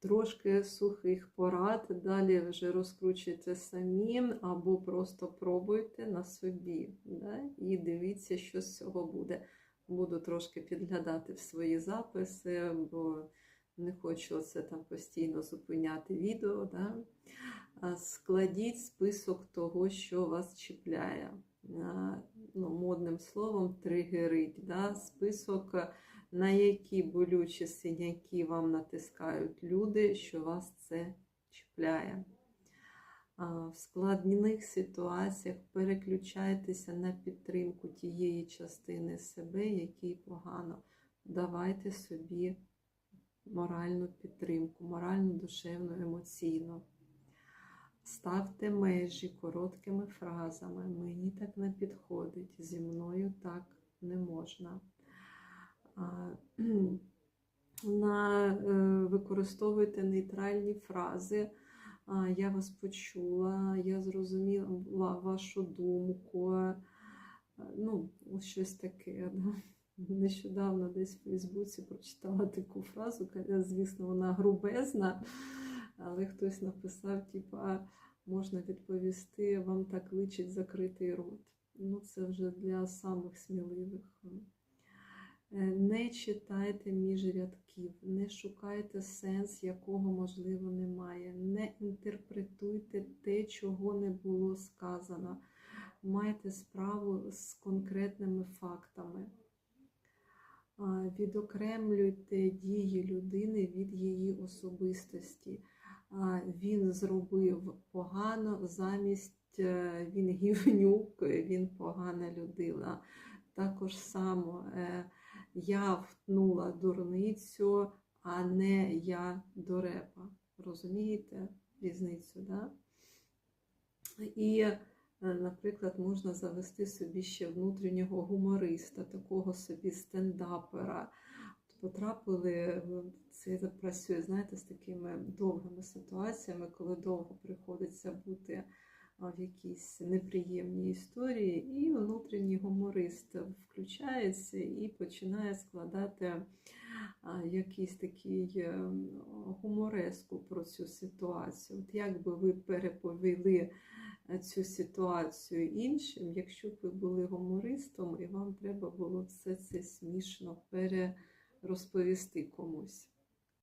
трошки сухих порад, далі вже розкручуйте самі, або просто пробуйте на собі. Да? І дивіться, що з цього буде. Буду трошки підглядати в свої записи, бо не хочу це там постійно зупиняти відео. Да? Складіть список того, що вас чіпляє. Ну, модним словом, тригерить. Да? Список, на які болючі синяки вам натискають люди, що вас це чіпляє. В складних ситуаціях переключайтеся на підтримку тієї частини себе, якій погано. Давайте собі моральну підтримку, моральну, душевну, емоційну. Ставте межі короткими фразами. Мені так не підходить, зі мною так не можна. На, е, використовуйте нейтральні фрази. Я вас почула, я зрозуміла вашу думку. Е, Ну, ось щось таке. Да? Нещодавно десь в Фейсбуці прочитала таку фразу, звісно, вона грубезна, але хтось написав, типа, можна відповісти, вам так личить закритий рот. Ну, це вже для самих сміливих. Е, Не читайте між рядків, не шукайте сенс, якого можливо немає. Не інтерпретуйте те, чого не було сказано. Майте справу з конкретними фактами. Відокремлюйте дії людини від її особистості. Він зробив погано, замість е, він гівнюк, він погана людина. Також само е, я втнула дурницю, а не я дурепа. Розумієте різницю? Да? І, е, наприклад, можна завести собі ще внутрішнього гумориста, такого собі стендапера. Потрапили, це працює, знаєте, з такими довгими ситуаціями, коли довго приходиться бути в якійсь неприємній історії, і внутрішній гуморист включається і починає складати якийсь такий е, гумореску про цю ситуацію. От як би ви переповіли е, цю ситуацію іншим, якщо б ви були гумористом, і вам треба було все це смішно перерозповісти комусь.